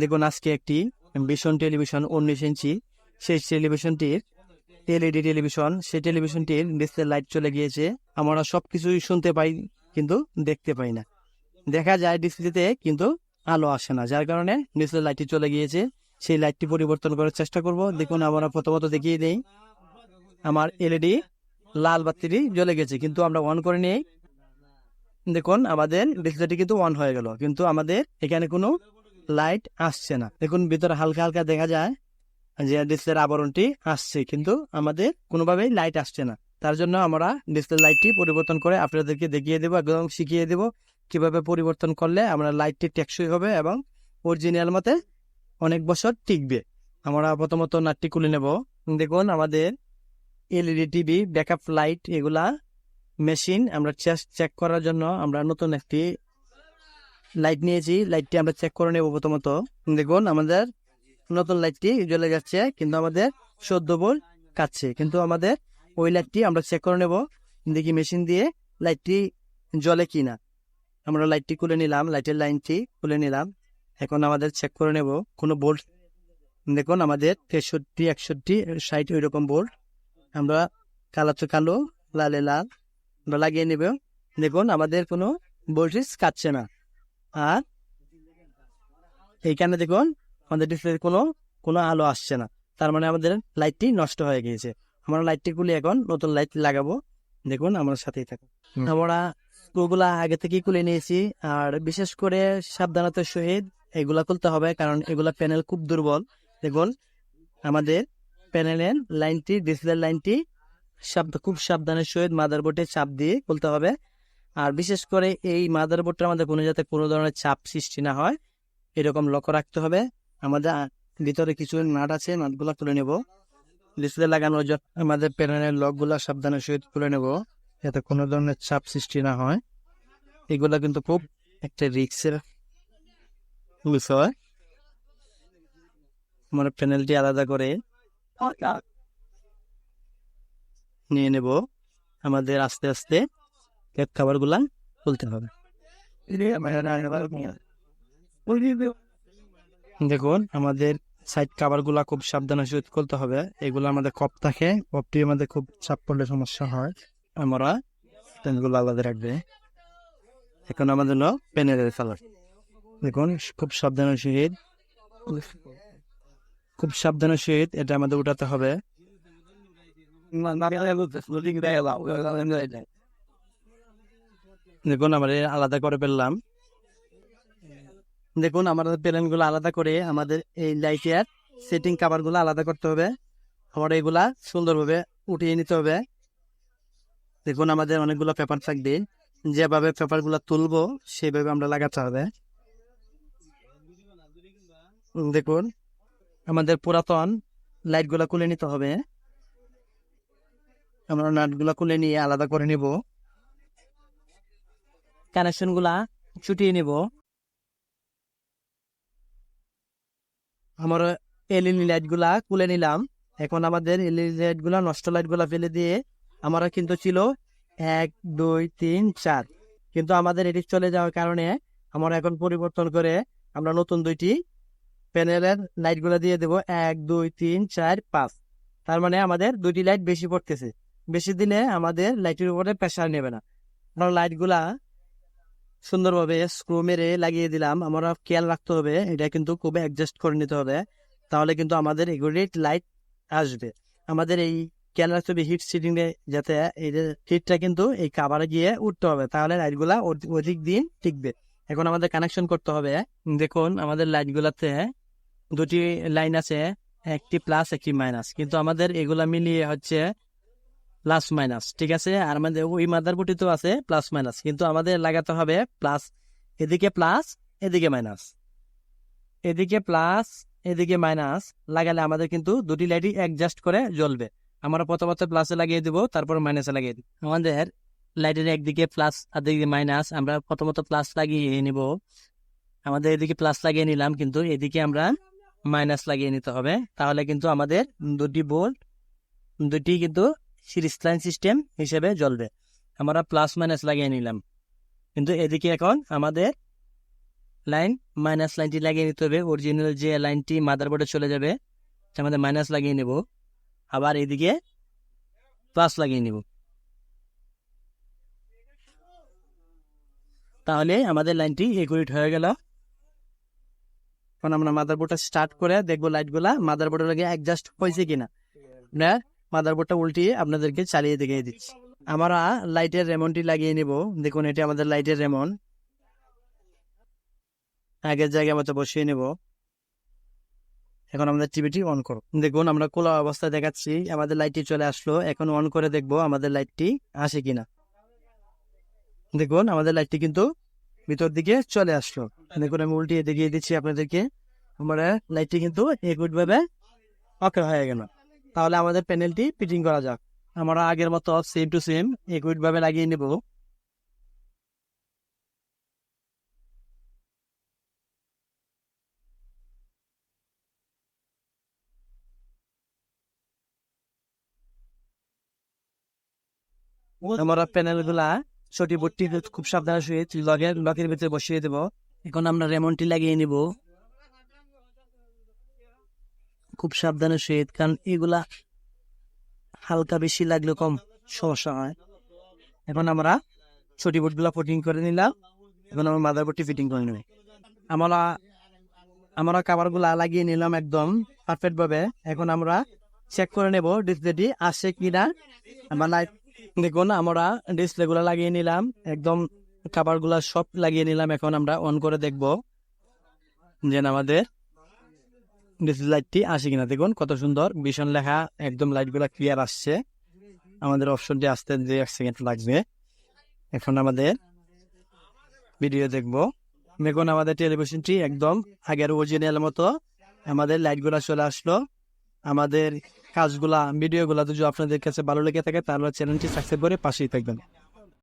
দেখুন, আজকে একটি ভীষণ টেলিভিশন উনিশ ইঞ্চি। সেই টেলিভিশনটির এলইডি টেলিভিশন, সেই টেলিভিশনটির ডিসপ্লে লাইট চলে গিয়েছে। আমরা সব কিছুই শুনতে পাই, কিন্তু দেখতে পাই না। দেখা যায়, ডিসপ্লেতে কিন্তু আলো আসে না, যার কারণে ডিসপ্লে লাইটটি চলে গিয়েছে। সেই লাইটটি পরিবর্তন করার চেষ্টা করব। দেখুন, আমরা প্রথমত দেখিয়ে দিই, আমার এলইডি লাল বাতিটি জ্বলে গেছে, কিন্তু আমরা অন করে নিই। দেখুন, আমাদের ডিসপ্লেটি কিন্তু অন হয়ে গেল, কিন্তু আমাদের এখানে কোনো লাইট আসছে না। দেখুন, ভিতরে হালকা হালকা দেখা যায় যে ডিসপ্লের আবরণটি আসছে, কিন্তু আমাদের কোনোভাবেই লাইট আসছে না। তার জন্য আমরা ডিসপ্লে লাইটটি পরিবর্তন করে আপনাদেরকে দেখিয়ে দেবো একদম শিখিয়ে দেবো কীভাবে পরিবর্তন করলে আমরা লাইটটি টেকসই হবে এবং অরিজিনাল মতে অনেক বছর টিকবে। আমরা প্রথমত নাটটি খুলে নেব। দেখুন, আমাদের এলইডি টিভি ব্যাকআপ লাইট এগুলা মেশিন আমরা চেক করার জন্য আমরা নতুন একটি লাইট নিয়েছি লাইটটি আমরা চেক করে নেব প্রথমত। দেখুন, আমাদের নতুন লাইটটি জ্বলে যাচ্ছে, কিন্তু আমাদের চোদ্দ বল কাটছে। কিন্তু আমাদের ওই লাইটটি আমরা চেক করে নেব। দেখি মেশিন দিয়ে লাইটটি জ্বলে কি না আমরা লাইটটি খুলে নিলাম লাইটের লাইনটি খুলে নিলাম। এখন আমাদের চেক করে নেব কোনো বোল্ট দেখুন, আমাদের তেষট্টি, একষট্টি, ষাট ওই রকম বোল্ট আমরা কালো তো কালো, লালে লাল। আমরা লাগিয়ে নেব। দেখুন, আমাদের কোনো ভোল্টেজ কাটছে না। আর এইখানে দেখুন আমাদের ডিসপ্লে কোনো কোনো আলো আসছে না। তার মানে আমাদের লাইটটি নষ্ট হয়ে গিয়েছে। আমরা লাইটটি খুলে এখন নতুন লাইট লাগাবো। দেখুন আমার সাথেই থাকুন। আমরা ওগুলা আগে থেকেই খুলে নিয়েছি। আর বিশেষ করে সাবধানতার সহিত এগুলা খুলতে হবে কারণ এগুলা প্যানেল খুব দুর্বল। দেখুন আমাদের প্যানেলের লাইনটি ডিসপ্লে লাইনটি খুব সাবধানের সহিত মাদারবোর্ডে চাপ দিয়ে খুলতে হবে। আর বিশেষ করে এই মাদারবোর্ডটার মধ্যে কোনো যাতে কোনো ধরনের চাপ সৃষ্টি না হয় এরকম লক্ষ্য রাখতে হবে। আমাদের ভিতরে কিছু নাট আছে নাটগুলো তুলে নেব। ডিসপ্লে লাগানোর জন্য আমাদের প্যানেলের লকগুলো সাবধানের সহিত তুলে নেব যাতে কোনো ধরনের চাপ সৃষ্টি না হয়। এগুলো কিন্তু খুব একটা রিক্সের বিষয়। আমরা প্যানেলটি আলাদা করে নিয়ে নেব। আমাদের আস্তে আস্তে এক খাবারগুলা তুলতে হবে। দেখুন, আমাদের সাইড কাভারগুলা খুব সাবধানে সহিত করতে হবে। এগুলো আমাদের কপ থাকে, কপটি আমাদের খুব চাপ পড়লে সমস্যা হয়। আমরা প্যানগুলো আলাদা রাখবে। এখন আমাদের হলো প্যানেলের কালার দেখুন, খুব সাবধানের সহিত খুব সাবধানের সহিত এটা আমাদের উঠাতে হবে। দেখুন, আমরা আলাদা করে ফেললাম। দেখুন, আমাদের প্যানেলগুলো আলাদা করে আমাদের এই লাইটের সেটিং কাভারগুলো আলাদা করতে হবে। আমরা এগুলা সুন্দরভাবে উঠিয়ে নিতে হবে। দেখুন, আমাদের অনেকগুলো পেপার থাকবে। যেভাবে পেপারগুলো তুলবো, সেভাবে আমরা লাগাতে হবে। দেখুন, আমাদের পুরাতন লাইটগুলো খুলে নিতে হবে। আমরা নাটগুলো খুলে নিয়ে আলাদা করে নিব। কানেকশনগুলা ছুটিয়ে নিব। আমরা এলইডি লাইটগুলা খুলে নিলাম। এখন আমাদের এলইডি লাইটগুলা নষ্ট লাইটগুলা ফেলে দিয়ে আমরা কিন্তু ছিল এক, দুই, তিন, চার। কিন্তু আমাদের এটি চলে যাওয়ার কারণে আমরা এখন পরিবর্তন করে আমরা নতুন দুইটি প্যানেলের লাইটগুলা দিয়ে দেব। এক, দুই, তিন, চার, পাঁচ। তার মানে আমাদের দুইটি লাইট বেশি পড়তেছে। বেশি দিলে আমাদের লাইটের উপরে প্রেশার নেবে না। আমরা লাইটগুলা সুন্দরভাবে স্ক্রু মেরে লাগিয়ে দিলাম। আমরা খেয়াল রাখতে হবে, এটা কিন্তু খুব অ্যাডজাস্ট করে নিতে হবে। তাহলে কিন্তু আমাদের এগুলি লাইট আসবে। আমাদের এই খেয়াল রাখতে হবে হিট সিটিং এ যাতে এই যে হিটটা কিন্তু এই কাভারে গিয়ে উঠতে হবে। তাহলে লাইটগুলা অধি- অধিক দিন টিকবে। এখন আমাদের কানেকশন করতে হবে। দেখুন, আমাদের লাইটগুলাতে দুটি লাইন আছে, একটি প্লাস একটি মাইনাস কিন্তু আমাদের এগুলা মিলিয়ে হচ্ছে প্লাস মাইনাস ঠিক আছে? আর আমাদের ওই মাদারবোর্ডে তো আছে প্লাস মাইনাস কিন্তু আমাদের লাগাতে হবে প্লাস এদিকে প্লাস এদিকে মাইনাস এদিকে প্লাস এদিকে মাইনাস লাগালে আমাদের কিন্তু দুটি লাইটই অ্যাডজাস্ট করে জ্বলবে। আমরা প্রথমত প্লাসে লাগিয়ে দিব, তারপর মাইনাসে লাগিয়ে দিব। আমাদের লাইটের একদিকে প্লাস আর দিকে মাইনাস আমরা প্রথমত প্লাস লাগিয়ে নিব। আমাদের এদিকে প্লাস লাগিয়ে নিলাম, কিন্তু এদিকে আমরা মাইনাস লাগিয়ে নিতে হবে। তাহলে কিন্তু আমাদের দুটি বোল্ট দুটি কিন্তু সিরিজ লাইন সিস্টেম হিসেবে জ্বলবে। আমরা প্লাস মাইনাস লাগিয়ে নিলাম। কিন্তু এদিকে এখন আমাদের লাইন মাইনাস লাইনটি লাগিয়ে নিতে হবে। অরিজিনাল যে লাইনটি মাদারবোর্ডে চলে যাবে আমাদের মাইনাস লাগিয়ে নেব। আবার এদিকে প্লাস লাগিয়ে নেব। তাহলে আমাদের লাইনটি একুরেট হয়ে গেল। এখন আমরা মাদারবোর্ডটা স্টার্ট করে দেখব লাইটগুলা মাদারবোর্ডের লাগে অ্যাডজাস্ট হয়েছে কিনা। আমরা মাদারবোর্ডটা উল্টিয়ে আপনাদেরকে চালিয়ে দেখিয়ে দিচ্ছি। আমরা লাইটের রেমনটি লাগিয়ে নিব। দেখুন, এটি আমাদের লাইটের রেমন। আগের জায়গায় মতো বসিয়ে নেব। এখন আমাদের টিভিটি অন করো। দেখুন, আমরা খোলা অবস্থায় দেখাচ্ছি, আমাদের লাইটটি চলে আসলো। এখন অন করে দেখব আমাদের লাইটটি আসে কিনা। দেখুন, আমাদের লাইটটি কিন্তু ভিতর দিকে চলে আসলো। দেখুন, আমি উল্টিয়ে দেখিয়ে দিচ্ছি আপনাদেরকে। আমরা লাইটটি কিন্তু একুট ভাবে ওকে হয়ে গেল। তাহলে আমাদের প্যানেলটি ফিটিং করা যাক। আমরা আগের মতো সেম টু সেম ভাবে লাগিয়ে নেব। আমরা প্যানেলগুলা ছোটি বটি খুব সাবধানে শুয়ে লগের লকের ভিতরে বসিয়ে দেব। এখন আমরা রেমনটি লাগিয়ে নিব। খুব সাবধানে শুয়ে কারণ এগুলা হালকা বেশি লাগলে কম সমস্যা হয়। এখন আমরা ছোটি বোর্ডগুলো ফিটিং করে নিলাম। এখন আমরা মাদার বোর্ডটি ফিটিং করে নেব। আমরা আমরা কাভারগুলা লাগিয়ে নিলাম একদম পারফেক্ট ভাবে এখন আমরা চেক করে নেব ডিসপ্লেটি আসে কিনা। আমার লাইট, দেখুন, আমরা ডিসপ্লেগুলো লাগিয়ে নিলাম। একদম কাভারগুলা সব লাগিয়ে নিলাম। এখন আমরা অন করে দেখব। যে আমাদের ডিসপ্লে লাইটটি আসে কিনা দেখুন, কত সুন্দর। ভীষণ লেখা, একদম লাইটগুলো ক্লিয়ার আসছে। আমাদের অপশনটি আসতে যে এক সেকেন্ড লাগবে। এখন আমাদের ভিডিও দেখব। দেখুন, আমাদের টেলিভিশনটি একদম আগের অরিজিনাল মতো। আমাদের লাইটগুলো চলে আসলো। আমাদের কাজগুলা ভিডিওগুলা যদি আপনাদের কাছে ভালো লেগে থাকে, তাহলে চ্যানেলটি সাবস্ক্রাইব করে পাশেই থাকবেন।